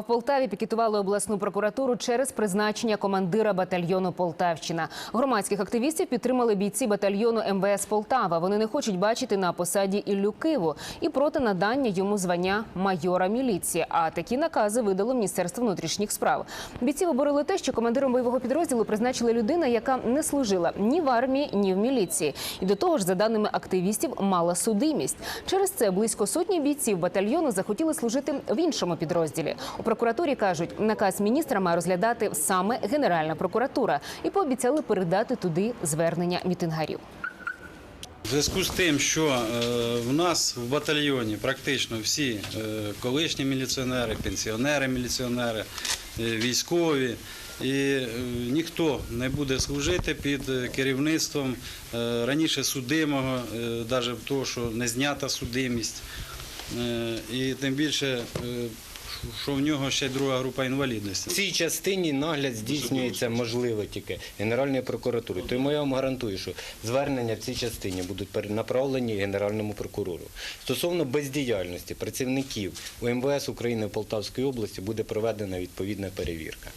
В Полтаві пікетували обласну прокуратуру через призначення командира батальйону Полтавщина. Громадських активістів підтримали бійці батальйону МВС Полтава. Вони не хочуть бачити на посаді Іллю Киву і проти надання йому звання майора міліції. А такі накази видало Міністерство внутрішніх справ. Бійці оборили те, що командиром бойового підрозділу призначили людина, яка не служила ні в армії, ні в міліції. І до того ж, за даними активістів, мала судимість. Через це близько сотні бійців батальйону захотіли служити в іншому підрозділі. Прокуратурі кажуть, наказ міністра має розглядати саме Генеральна прокуратура і пообіцяли передати туди звернення мітингарів. В зв'язку з тим, що е, в нас в батальйоні практично всі е, колишні міліціонери, пенсіонери, міліціонери, е, військові, і ніхто не буде служити під керівництвом раніше судимого, навіть того, що не знята судимість, і тим більше, що в нього ще друга група інвалідності. В цій частині нагляд здійснюється можливо тільки Генеральною прокуратурою. Тому я вам гарантую, що звернення в цій частині будуть перенаправлені Генеральному прокурору. Стосовно бездіяльності працівників УМВС України в Полтавській області буде проведена відповідна перевірка.